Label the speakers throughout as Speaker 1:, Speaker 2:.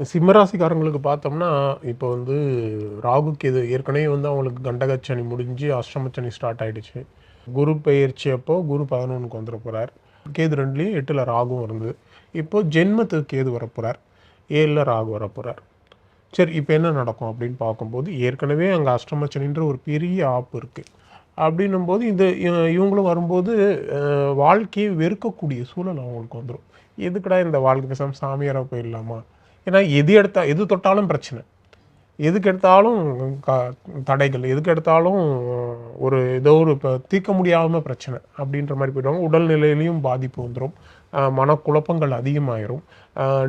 Speaker 1: சிம்மராசிக்காரங்களுக்கு பார்த்தோம்னா இப்போ வந்து ராகுக்கு இது ஏற்கனவே வந்து அவங்களுக்கு கண்டகச்சனி முடிஞ்சு அஷ்டமச்சனி ஸ்டார்ட் ஆகிடுச்சு குரு பெயர்ச்சி அப்போ குரு பதினொன்றுக்கு வந்துட போகிறார் கேது ரெண்டுலேயும் எட்டில் ராகும் இருந்தது இப்போது ஜென்மத்துக்கு கேது வரப்போகிறார் ஏழில் ராகு வரப்போகிறார் சரி இப்போ என்ன நடக்கும் அப்படின்னு பார்க்கும்போது ஏற்கனவே அங்கே அஷ்டமச்சனின்ற ஒரு பெரிய ஆப்பு இருக்குது அப்படின்னும்போது இந்த இவங்களும் வரும்போது வாழ்க்கையை வெறுக்கக்கூடிய சூழல் அவங்களுக்கு வந்துடும் எதுக்கடா இந்த வாழ்க்கை பேசாமல் சாமியாராக போயிடலாமா? ஏன்னா எது எடுத்தால் எது தொட்டாலும் பிரச்சனை. எதுக்கு எடுத்தாலும் க தடைகள். எதுக்கு எடுத்தாலும் ஒரு ஏதோ ஒரு இப்போ தீர்க்க முடியாமல் பிரச்சனை அப்படின்ற மாதிரி போயிடுவாங்க. உடல்நிலையிலையும் பாதிப்பு வந்துடும் மனக்குழப்பங்கள் அதிகமாயிரும்.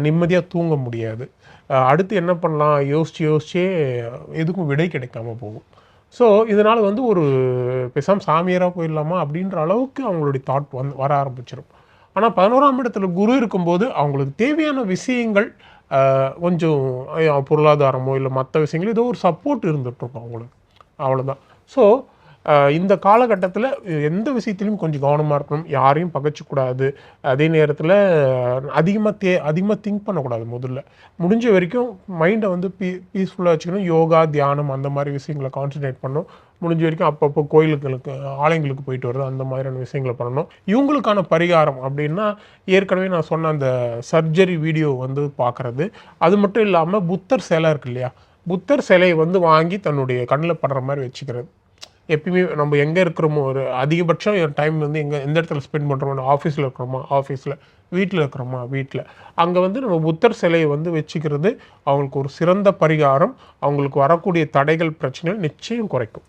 Speaker 1: நிம்மதியாக தூங்க முடியாது. அடுத்து என்ன பண்ணலாம்? யோசித்து யோசிச்சே எதுக்கும் விடை கிடைக்காம போகும். ஸோ இதனால் வந்து ஒரு பெசாம் சாமியாராக போயிடலாமா அப்படின்ற அளவுக்கு அவங்களுடைய தாட் வந்து வர ஆரம்பிச்சிடும் ஆனால் பதினோராம் இடத்துல குரு இருக்கும்போது அவங்களுக்கு தேவையான விஷயங்கள் கொஞ்சம் பொருளாதாரமோ இல்லை மற்ற விஷயங்களோ ஏதோ ஒரு சப்போர்ட் இருந்துகிட்ருக்கும் அவங்களுக்கு. அவ்வளோதான் ஸோ இந்த காலகட்டத்தில் எந்த விஷயத்திலையும் கொஞ்சம் கவனமாக இருக்கணும். யாரையும் பகைச்சிக்கூடாது அதே நேரத்தில் அதிகமாக தே அதிகமாக திங்க் பண்ணக்கூடாது முதல்ல. முடிஞ்ச வரைக்கும் மைண்டை வந்து பீ பீஸ்ஃபுல்லாக வச்சுக்கணும். யோகா தியானம் அந்த மாதிரி விஷயங்களை கான்சன்ட்ரேட் பண்ணணும். முடிஞ்ச வரைக்கும் அப்பப்போ கோயிலுக்கு ஆலயங்களுக்கு போயிட்டு வர்றது அந்த மாதிரியான விஷயங்களை பண்ணணும். இவங்களுக்கான பரிகாரம் அப்படின்னா ஏற்கனவே நான் சொன்ன அந்த சர்ஜரி வீடியோ வந்து பார்க்குறது அது மட்டும் இல்லாமல் புத்தர் சிலை இருக்கு இல்லையா? புத்தர் சிலையை வந்து வாங்கி தன்னுடைய கண்ணில் படுற மாதிரி வச்சுக்கிறது. எப்பயுமே நம்ம எங்கே இருக்கிறோமோ ஒரு அதிகபட்சம் டைம் வந்து எங்கே எந்த இடத்துல ஸ்பெண்ட் பண்ணுறோமோ ஆஃபீஸில் இருக்கிறோமா ஆஃபீஸில் வீட்டில் இருக்கிறோமா வீட்டில் அங்கே வந்து நம்ம புத்தர் சிலையை வந்து வச்சுக்கிறது அவங்களுக்கு ஒரு சிறந்த பரிகாரம். அவங்களுக்கு வரக்கூடிய தடைகள் பிரச்சனைகள் நிச்சயம் குறைக்கும்.